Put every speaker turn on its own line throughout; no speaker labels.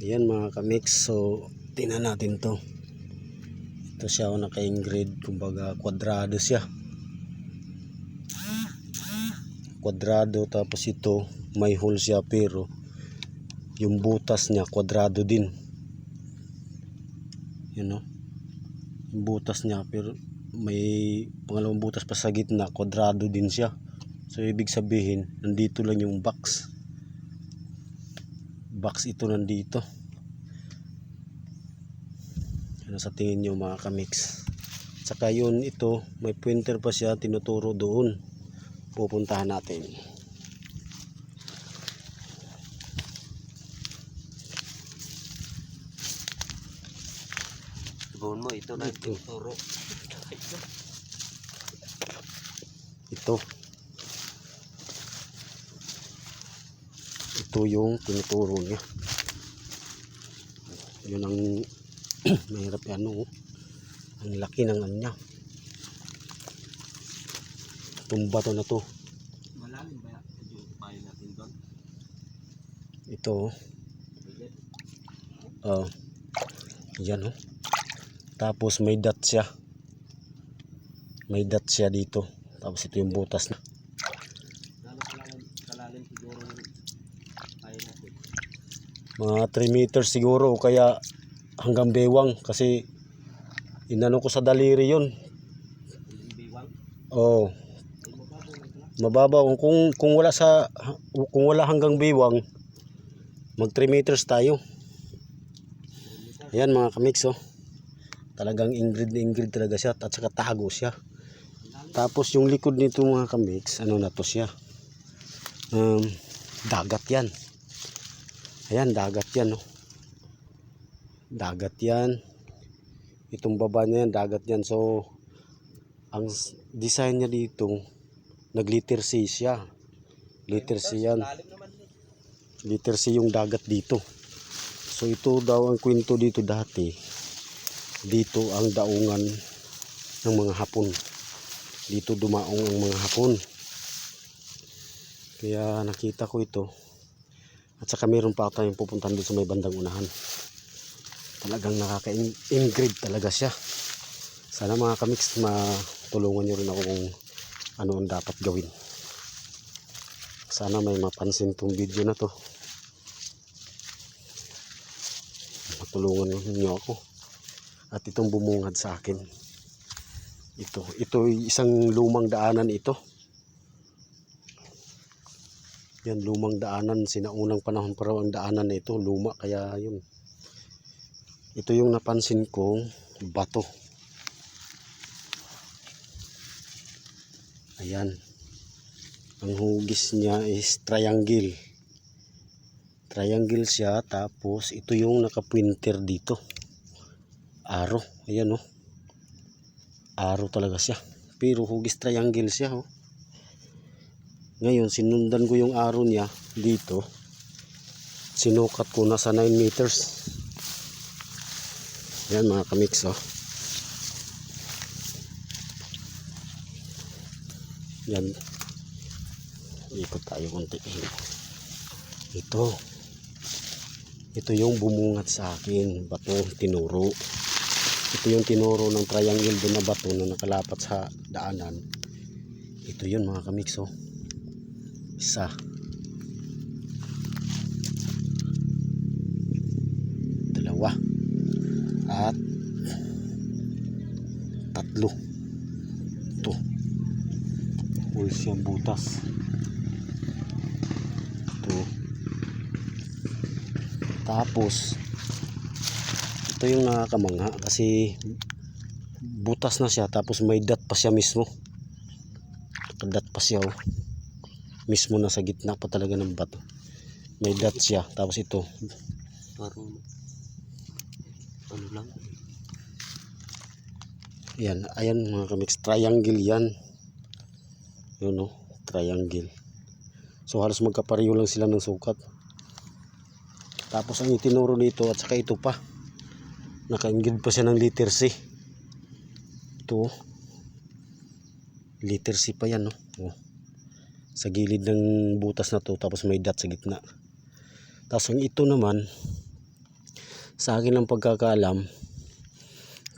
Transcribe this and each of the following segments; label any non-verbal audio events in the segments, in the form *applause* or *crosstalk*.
Ayan mga kamix. So, tingnan natin to. Ito siya o naka-ingrid. Kumbaga, kwadrado siya. Kwadrado. Tapos ito, may hole siya pero yung butas niya, kwadrado din. Yan o. Yung butas niya pero may pangalawang butas pa sa gitna, kwadrado din siya. So, ibig sabihin, nandito lang yung box box ito nandito. Ano sa tingin nyo mga kamix. Saka yun ito may pointer pa siya tinuturo doon. Pupuntahan natin.
Gawin mo, ito na
Ito.
turo.
ito ito yung tinuturo niya yun ang *clears throat* mahirap yan oh. ang laki ng ano niya itong bato na to
Malalim ba? Yung payo natin doon.
ito oh. Oh. Yan oh. Tapos may dot siya. May dot siya dito. Tapos ito yung butas na.
Lalo kalalim, kalalim siguro yung payo natin.
Mga 3 meters siguro o kaya hanggang bewang kasi inano ko sa daliri yun. Oh,
mababaw
kung kung wala sa kung wala hanggang bewang mag 3 meters tayo. Ayan mga kamix oh. Talagang ingrid ingrid talaga siya at saka tago siya. Tapos yung likod nito mga kamix, ano na to siya? Um, dagat yan. Ayan, dagat yan. Oh. Dagat yan. Itong baba niya yan, dagat yan. So, ang design niya dito, nag-liter C siya. Liter C yan. C yung dagat dito. So, ito daw ang kwento dito dati. Dito ang daungan ng mga hapon dito dumaong ang mga hapon kaya nakita ko ito at saka meron pa tayong pupuntahan doon sa may bandang unahan. Talagang nakaka-ingrid talaga siya. Sana mga kamix matulungan nyo rin ako kung ano ang dapat gawin. Sana may mapansin tong video na to. Matulungan niyo ako. At itong bumungad sa akin. Ito ito isang lumang daanan ito yan lumang daanan. Sinaunang panahon pa raw ang daanan na ito. Luma kaya yun. Ito yung napansin kong bato. Ayan. Ang hugis niya is triangle. Triangle siya tapos ito yung nakapointer dito. Aro. Ayan oh. Araw talaga siya. Pero hugis triangle siya oh. Ngayon sinundan ko yung araw niya dito. Sinukat ko na sa 9 meters. Yan mga kamix oh. yan. Ikot tayo konti. Ito. Ito yung bumungat sa akin. Bato tinuro. Ito yung tinuro ng triangle doon na bato na nakalapat sa daanan. Ito yun mga kamikso isa. Dalawa. At tatlo. Ito. Full siyang butas? Ito. Tapos ito yung nakakamangha kasi butas na siya tapos may dot pa siya mismo. Dot pa siya oh. Mismo na sa gitna pa talaga ng bato. May dot siya tapos ito.
Parang ano lang.
yan ayan mga kamix triangle yan. Yun oh triangle. So halos magkapareho lang sila ng sukat. Tapos ang itinuro dito at saka ito pa nakaingid pa siya ng letter C ito oh. letter C pa yan no? Oh. Sa gilid ng butas na to tapos may dot sa gitna tapos ang ito naman Sa akin lang pagkakaalam,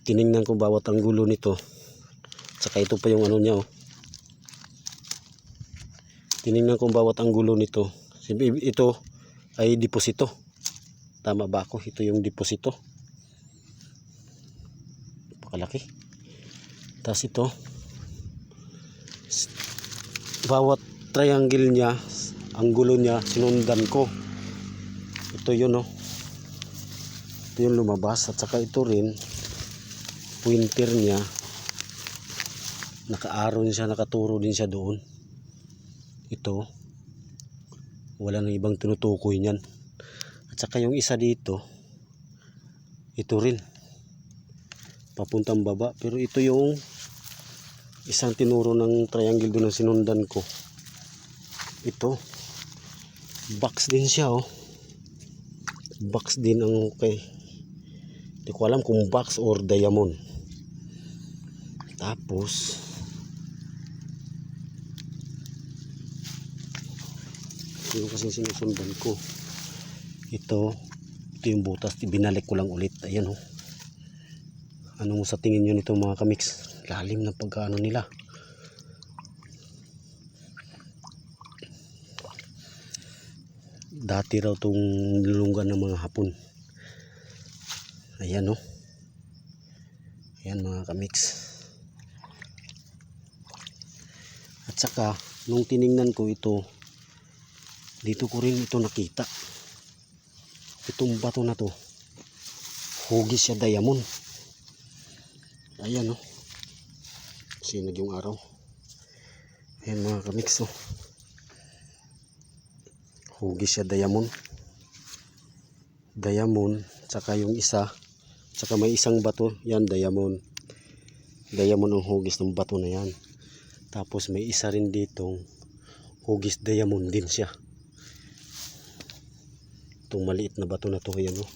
tiningnan ko bawat anggulo nito. Saka ito pa yung ano niya oh. Tiningnan ko bawat anggulo nito. Ito ay deposito. Tama ba ako? Ito yung deposito. Pakalaki. Tapos ito. Bawat triangle niya, anggulo niya, sinundan ko. Ito yun oh. Ito yung lumabas. At saka ito rin, pointer niya, naka-arrow siya, nakaturo din siya doon. Ito, wala nang ibang tinutukoy niyan. At saka yung isa dito, ito rin, papuntang baba. Pero ito yung isang tinuro ng triangle doon na sinundan ko. Ito, box din siya oh. Box din ang okay. Hindi ko alam kung box or diamond. Tapos, yung kasi sinusundan ko. Ito, ito yung butas. Binalik ko lang ulit. Ayan oh. Ano mo sa tingin nyo nito mga kamix? Lalim ng pagkaano nila. Dati raw tong nilunggan ng mga hapon. Ayan oh. Ayan mga kamix. At saka, nung tiningnan ko ito, dito ko rin ito nakita. Itong bato na to, hugis siya diamond. Ayan oh. Sinag yung araw. Ayan mga kamix oh. Hugis siya diamond. Diamond, tsaka yung isa, tsaka may isang bato, yan diamond. Diamond ang hugis ng bato na yan. Tapos may isa rin ditong hugis diamond din siya. Itong maliit na bato na to, yan oh.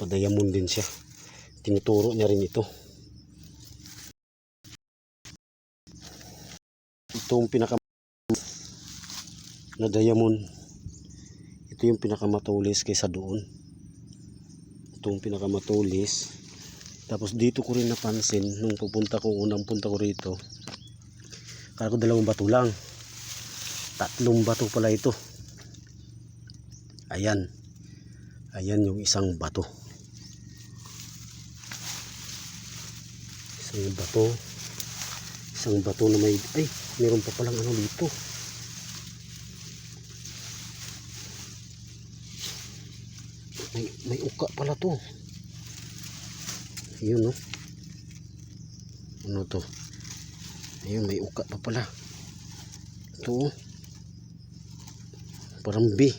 Pa-diamond din siya. Tinuturo niya rin ito. Itong pinaka na diamond. Ito yung pinakamatulis kaysa doon. Itong pinakamatulis. Tapos dito ko rin napansin nung pupunta ko, unang punta ko rito. Kala ko dalawang bato lang. Tatlong bato pala ito. Ayan. Ayan yung isang bato. Isang bato. Isang bato na may... Ay, meron pa palang ano dito. May, may uka pala to. Yun no. Ano to? Ayun, may uka pa pala. Ito oh. Parang B.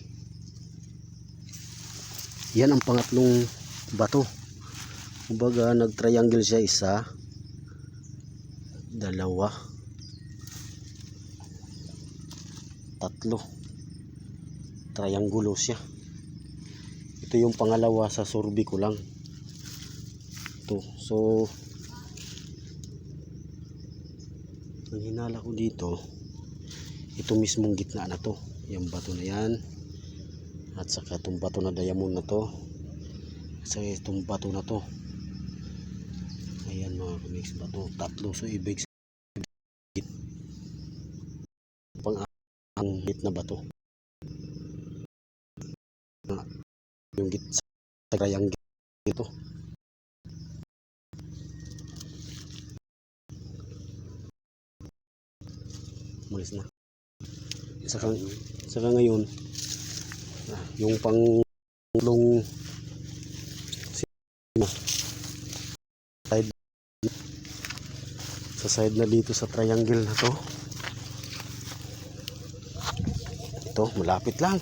Yan ang pangatlong bato. Kumbaga, nag-triangle siya isa, dalawa, tatlo. Triangulo siya. Ito yung pangalawa sa survey ko lang. Ito. So, ang hinala ko dito, ito mismong gitna na to. Yung bato na yan. At saka itong bato na diamond na to. At saka itong bato na to. Ayan mga kamix bato. Tatlo. So, ibig pang ang na bato. Yung git sa triangle ito. Malis na. Saka, saka ngayon, ah, yung panglong side sa side na dito sa triangle na to ito malapit lang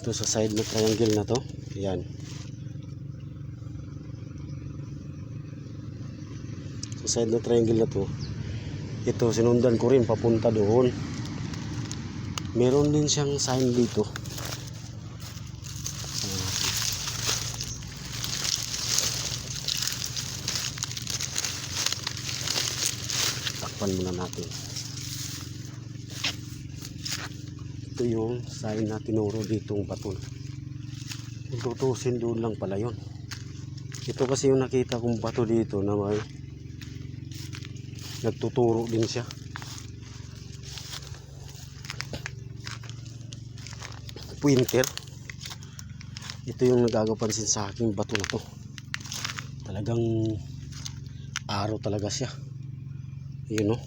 ito sa side na triangle na to. Yan sa side na triangle na to ito sinundan ko rin papunta doon. Meron din siyang sign dito. Takpan muna natin ito yung sign na tinuro ditong bato Kung tutusin doon lang pala yun. Ito kasi yung nakita kong bato dito na may nagtuturo din siya. Pointer. Ito yung nagagapansin sa aking bato na to. Talagang araw talaga siya. Yun o.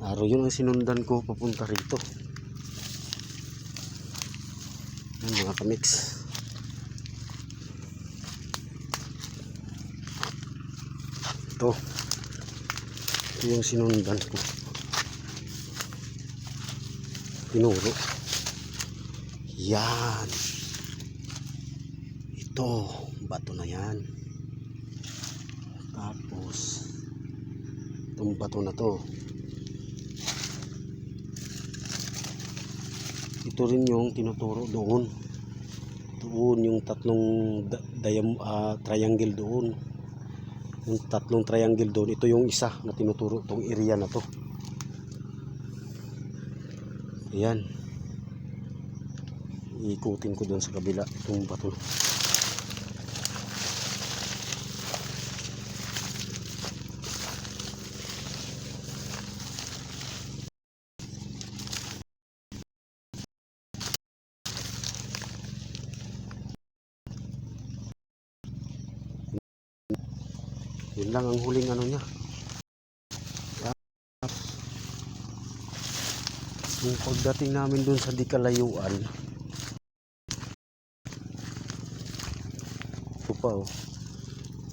Araw yun ang sinundan ko papunta rito. Yan mga kamix. Ito. Ito yung sinundan ko. Tinuro. Yan. Ito. Bato na yan. Tapos. Itong bato na to. Ito rin yung tinuturo doon. Doon yung tatlong diam, ah, triangle doon. Yung tatlong triangle doon. Ito yung isa na tinuturo tong area na to. Ayan. Iikutin ko doon sa kabila itong bato. Yun lang ang huling ano niya. Yung pagdating namin dun sa di kalayuan, ito pa oh,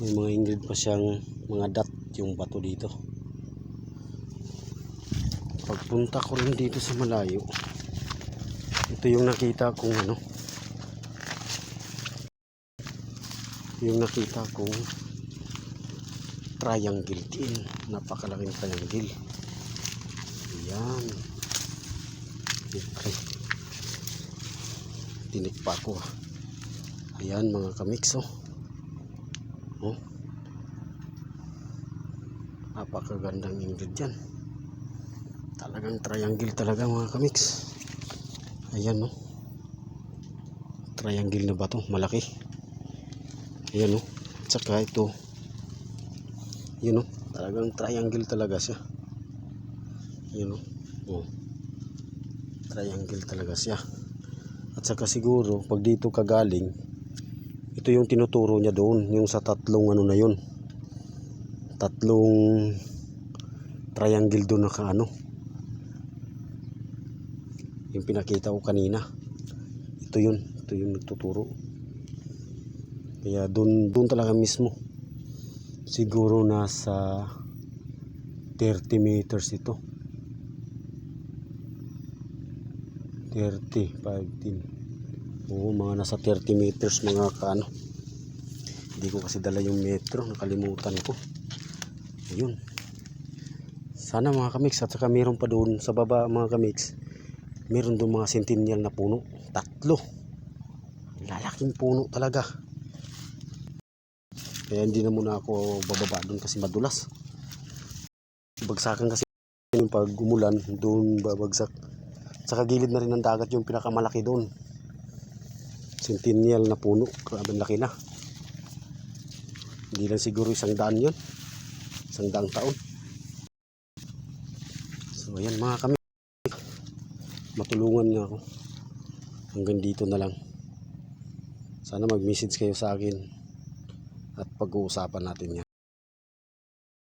may mga ingrid pa siyang mga dot yung bato dito. Pagpunta ko rin dito sa malayo, ito yung nakita kong ano, yung nakita kong triangle din. Napakalaking triangle. Ayan. Okay. Tinik pa ako. ah. Ayan mga kamix oh. Oh. Napakagandang ingrid yan. Talagang triangle talaga mga kamix. Ayan oh. Triangle na ba to? Malaki. Ayan oh. Tsaka ito. Yun oh, talagang triangle talaga siya. Yun oh. oh. Triangle talaga siya. At saka siguro, pag dito ka galing, ito yung tinuturo niya doon, yung sa tatlong ano na yun. Tatlong triangle doon na kaano. Yung pinakita ko kanina. Ito yun, ito yung nagtuturo. Kaya doon, doon talaga mismo siguro nasa 30 meters ito. 30, 15 oo mga nasa 30 meters mga kaano. Hindi ko kasi dala yung metro nakalimutan ko. Ayun. Sana mga kamix at saka meron pa doon sa baba mga kamix meron doon mga sentinel na puno. Tatlo. Lalaking puno talaga kaya hindi na muna ako bababa doon kasi madulas. Bagsakan kasi yung pag umulan, doon babagsak. Sa gilid na rin ng dagat yung pinakamalaki doon. Centennial na puno. Grabe laki na. Hindi lang siguro isang daan yun. Isang daang taon. So ayan mga kami. Matulungan niya ako. Hanggang dito na lang. Sana mag-message kayo sa akin at pag-uusapan natin yan.